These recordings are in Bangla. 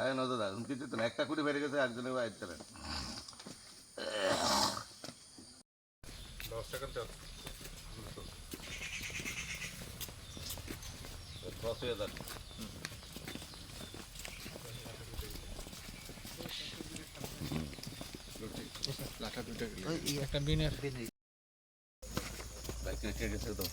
আয় না দাদা কিছু তো না একটা কুড়ি বেড়ে গেছে একজনে আইতে পারেন দশ হয়ে যাবে। একটা বিনের বাইক রেখে গেছে তো।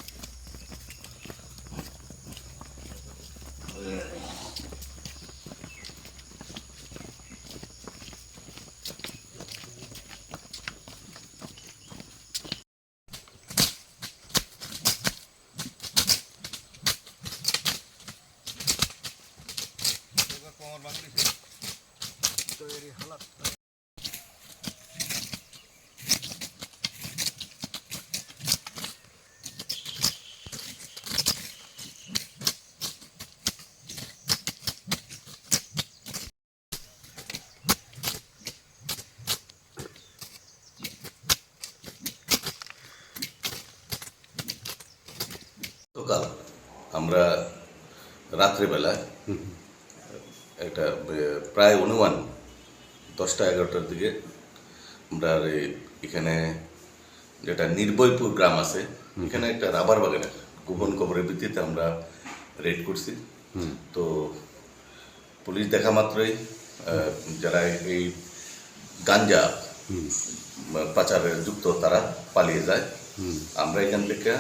সকাল আমরা রাত্রিবেলা একটা প্রায় অনুমান দশটা এগারোটার দিকে আমরা এখানে যেটা নির্ভয়পুর গ্রাম আছে এখানে একটা রাবার বাগানের গোপন খবরের ভিত্তিতে আমরা রেড করছি। তো পুলিশ দেখা মাত্রই যারা এই গাঞ্জা পাচারে যুক্ত তারা পালিয়ে যায়। আমরা এখান থেকে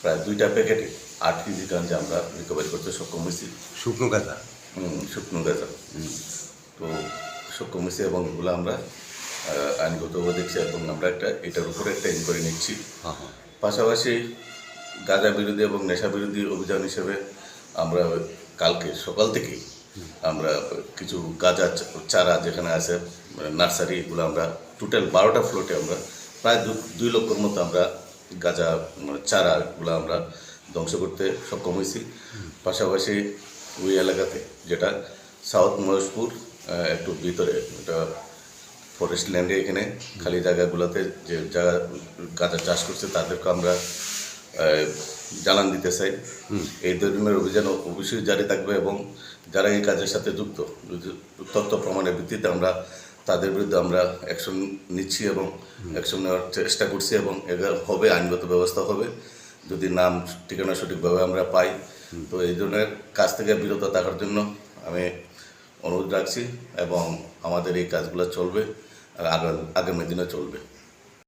প্রায় দুইটা প্যাকেটে আট কেজি গাঞ্জা আমরা রিকভারি করতে সক্ষম হয়েছি। শুকনো গাঁদা হুম, শুকনো গাঁজা। হয়েছি এবং এগুলো আমরা আইনগতভাবে দেখছি এবং আমরা একটা এটার উপরে একটা ইনকোয়ারি নিচ্ছি। হ্যাঁ হ্যাঁ। পাশাপাশি গাঁজা বিরোধী এবং নেশা বিরোধী অভিযান হিসেবে আমরা কালকে সকাল থেকেই আমরা কিছু গাঁজা চারা যেখানে আছে নার্সারি এগুলো আমরা টোটাল বারোটা ফ্লোটে আমরা প্রায় দু- দুই লক্ষর মতো আমরা গাঁজা মানে চারা এগুলো আমরা ধ্বংস করতে সক্ষম হয়েছি। পাশাপাশি ওই এলাকাতে যেটা সাউথ মহেশপুর একটু ভিতরে এটা ফরেস্ট ল্যান্ডে এখানে খালি জায়গাগুলোতে যে যারা গাঁজা চাষ করছে তাদেরকে আমরা জানান দিতে চাই। এই ধরনের অভিযান অবশ্যই জারি থাকবে এবং যারা এই কাজের সাথে যুক্ত তথ্য প্রমাণের ভিত্তিতে আমরা তাদের বিরুদ্ধে আমরা অ্যাকশন নিচ্ছি এবং অ্যাকশন নেওয়ার চেষ্টা করছি এবং এটা হবে আইনগত ব্যবস্থা হবে। যদি নাম ঠিকানা সঠিকভাবে আমরা পাই তো এই ধরনের কাজ থেকে বিরত থাকার জন্য আমি অনুরোধ রাখছি এবং আমাদের এই কাজগুলো চলবে আর আগা- আগামী দিনে চলবে।